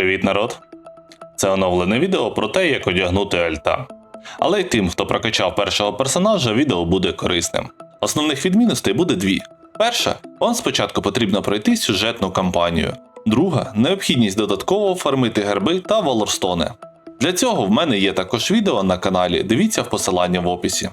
Привіт, народ! Це оновлене відео про те, як одягнути альта. Але й тим, хто прокачав першого персонажа, відео буде корисним. Основних відмінностей буде дві. Перша, вам спочатку потрібно пройти сюжетну кампанію. Друга необхідність додатково фармити герби та волорстони. Для цього в мене є також відео на каналі, дивіться в посилання в описі.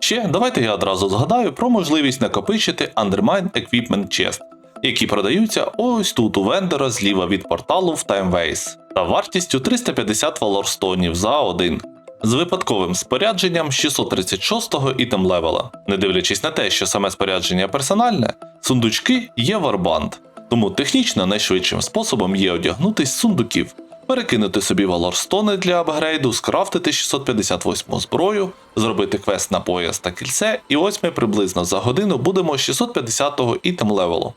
Ще давайте я одразу згадаю про можливість накопичити Undermine Equipment Chest, які продаються ось тут у вендора зліва від порталу в TimeWays, та вартістю 350 валорстонів за один. З випадковим спорядженням 636-го ітем левела. Не дивлячись на те, що саме спорядження персональне, сундучки є варбанд, тому технічно найшвидшим способом є одягнутись з сундуків, перекинути собі валорстони для апгрейду, скрафтити 658 зброю, зробити квест на пояс та кільце, і ось ми приблизно за годину будемо 650-го ітем левелу.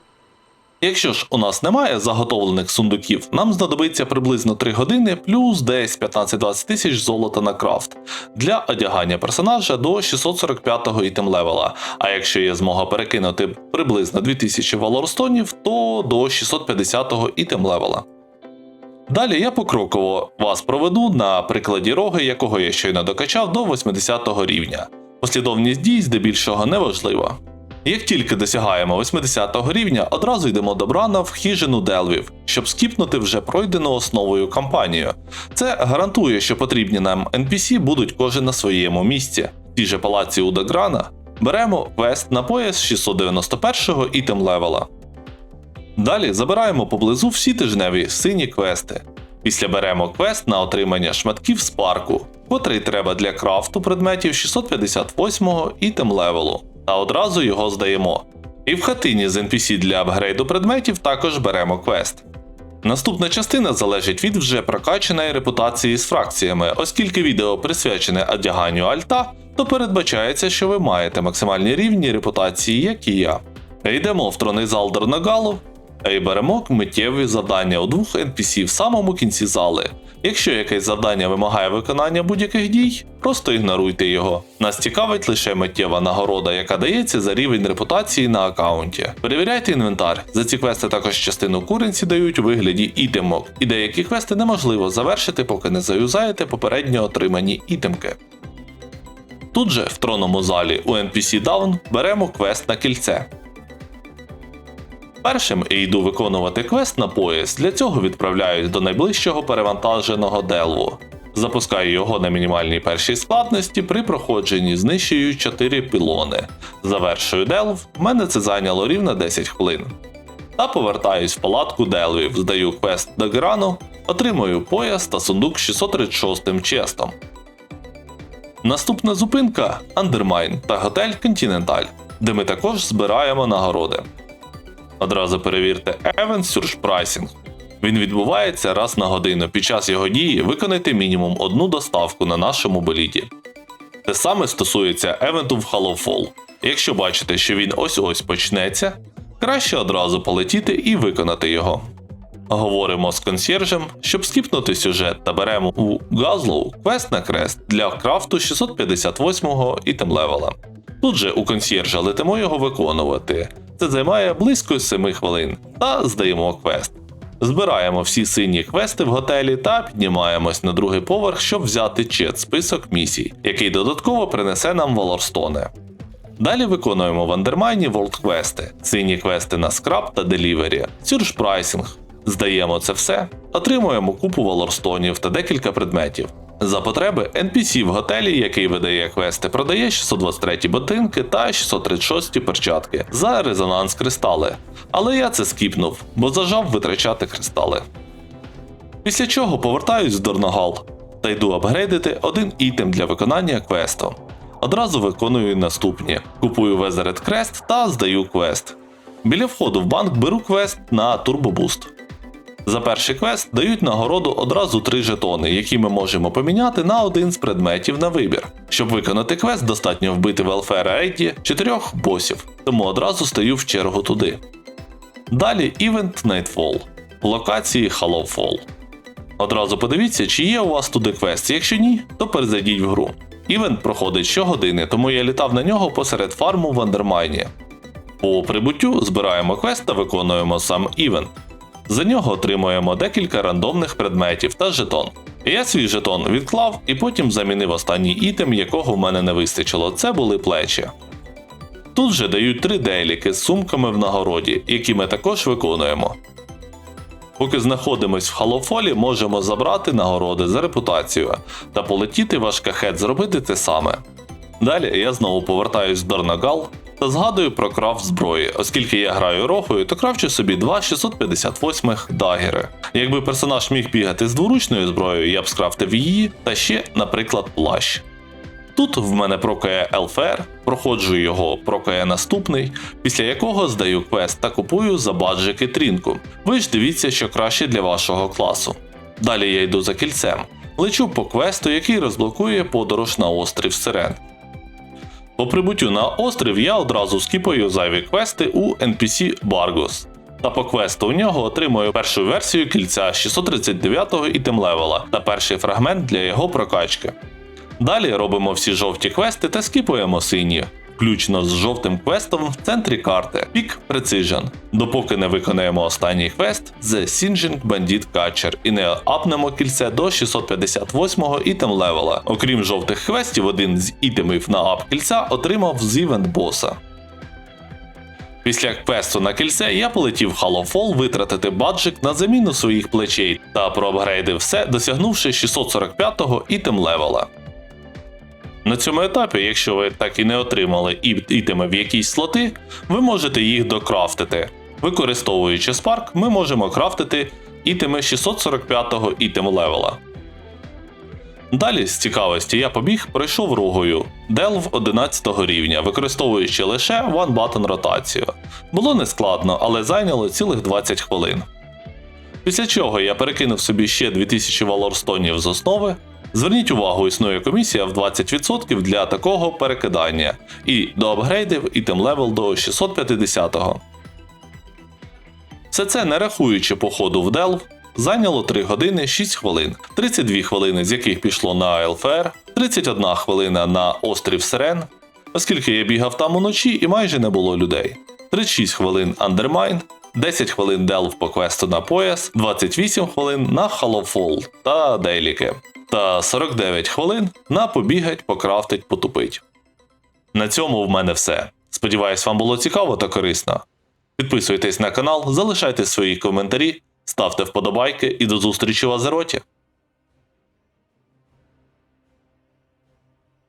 Якщо ж у нас немає заготовлених сундуків, нам знадобиться приблизно 3 години плюс десь 15-20 тисяч золота на крафт для одягання персонажа до 645-го ітем левела. А якщо є змога перекинути приблизно 2000 валорстонів, то до 650-го ітем левела. Далі я покроково вас проведу на прикладі роги, якого я щойно докачав до 80 рівня. Послідовність дій здебільшого не важлива. Як тільки досягаємо 80 рівня, одразу йдемо до Брана в хижину Делвів, щоб скіпнути вже пройдену основою кампанію. Це гарантує, що потрібні нам NPC будуть кожен на своєму місці. В тій же палаці у Деграна беремо квест на пояс 691-го ітем левела. Далі забираємо поблизу всі тижневі сині квести. Після беремо квест на отримання шматків з парку, котрий треба для крафту предметів 658-го ітем левелу, та одразу його здаємо. І в хатині з NPC для апгрейду предметів також беремо квест. Наступна частина залежить від вже прокачаної репутації з фракціями, оскільки відео присвячене одяганню альта, то передбачається, що ви маєте максимальні рівні репутації, як і я. Йдемо в тронний зал Дорнагалу і беремо миттєві завдання у двох NPC в самому кінці зали. Якщо якесь завдання вимагає виконання будь-яких дій, просто ігноруйте його. Нас цікавить лише миттєва нагорода, яка дається за рівень репутації на аккаунті. Перевіряйте інвентар. За ці квести також частину куренці дають у вигляді ітемок, і деякі квести неможливо завершити, поки не заюзаєте попередньо отримані ітемки. Тут же, в тронному залі у NPC Down беремо квест на кільце. Першим я йду виконувати квест на пояс, для цього відправляюсь до найближчого перевантаженого делву. Запускаю його на мінімальній першій складності при проходженні знищую 4 пілони. Завершую делв, в мене це зайняло рівно 10 хвилин. Та повертаюсь в палатку делвів, здаю квест до Грану, отримую пояс та сундук 636 честом. Наступна зупинка Андермайн та готель Континенталь, де ми також збираємо нагороди. Одразу перевірте Event Surge Pricing. Він відбувається раз на годину. Під час його дії виконайте мінімум одну доставку на нашому боліді. Те саме стосується евенту в Hallowfall. Якщо бачите, що він ось-ось почнеться, краще одразу полетіти і виконати його. Говоримо з консьержем, щоб скіпнути сюжет та беремо у Газлоу квест на крест для крафту 658-го ітем левела. Тут же у консьержа летимо його виконувати. Це займає близько 7 хвилин та здаємо квест. Збираємо всі сині квести в готелі та піднімаємось на другий поверх, щоб взяти чет список місій, який додатково принесе нам Валорстони. Далі виконуємо в Андермайні World квести, сині квести на скраб та делівері, сюрж прайсинг. Здаємо це все, отримуємо купу валорстонів та декілька предметів. За потреби NPC в готелі, який видає квести, продає 623 ботинки та 636 перчатки за резонанс кристали. Але я це скіпнув, бо зажав витрачати кристали. Після чого повертаюсь в Дорногал та йду апгрейдити один ітем для виконання квесту. Одразу виконую наступні: купую Везерет Крест та здаю квест. Біля входу в банк беру квест на турбобуст. За перший квест дають нагороду одразу три жетони, які ми можемо поміняти на один з предметів на вибір. Щоб виконати квест, достатньо вбити в Елфера Рейді чотирьох босів, тому одразу стаю в чергу туди. Далі івент Nightfall локації Hallowfall. Одразу подивіться, чи є у вас туди квест. Якщо ні, то перезайдіть в гру. Івент проходить щогодини, тому я літав на нього посеред фарму в Андермайні. По прибуттю збираємо квест та виконуємо сам івент. За нього отримуємо декілька рандомних предметів та жетон. Я свій жетон відклав і потім замінив останній ітем, якого в мене не вистачило. Це були плечі. Тут же дають три дейліки з сумками в нагороді, які ми також виконуємо. Поки знаходимось в халофолі, можемо забрати нагороди за репутацію та полетіти в Ашкахет зробити те саме. Далі я знову повертаюсь в Дорнагал згадую про крафт зброї, оскільки я граю рохою, то крафчу собі два 658 дагери. Якби персонаж міг бігати з дворучною зброєю, я б скрафтив її та ще, наприклад, плащ. Тут в мене прокає ЛФР, проходжу його, прокає наступний, після якого здаю квест та купую за баджики трінку. Ви ж дивіться, що краще для вашого класу. Далі я йду за кільцем, лечу по квесту, який розблокує подорож на острів Сирен. По прибуттю на острів я одразу скіпаю зайві квести у NPC Bargos. Та по квесту у нього отримую першу версію кільця 639-го ітем-левела та перший фрагмент для його прокачки. Далі робимо всі жовті квести та скіпуємо сині, включно з жовтим квестом в центрі карти Peak Precision, допоки не виконаємо останній квест The Singeing Bandit Catcher і не апнемо кільце до 658-го ітем левела. Окрім жовтих квестів, один з ітемів на ап кільця отримав з івент боса. Після квесту на кільце я полетів в витратити баджик на заміну своїх плечей та проапгрейдив все, досягнувши 645-го ітем левела. На цьому етапі, якщо ви так і не отримали і- ітеми в якісь слоти, ви можете їх докрафтити. Використовуючи Spark, ми можемо крафтити ітеми 645-го ітем левела. Далі з цікавості я побіг, пройшов ругою Delv 11 рівня, використовуючи лише One Button ротацію. Було нескладно, але зайняло цілих 20 хвилин. Після чого я перекинув собі ще 2000 валорстонів з основи. Зверніть увагу, існує комісія в 20% для такого перекидання. І доапгрейдив ітем левел до 650-го. Все це не рахуючи походу в Delv, зайняло 3 години 6 хвилин, 32 хвилини з яких пішло на ЛФР, 31 хвилина на острів Сирен, оскільки я бігав там уночі і майже не було людей, 36 хвилин Undermine, 10 хвилин Delv по квесту на пояс, 28 хвилин на Халофол та Дейліки, та 49 хвилин на побігать, покрафтить, потупить. На цьому в мене все. Сподіваюсь, вам було цікаво та корисно. Підписуйтесь на канал, залишайте свої коментарі, ставте вподобайки і до зустрічі в Азероті.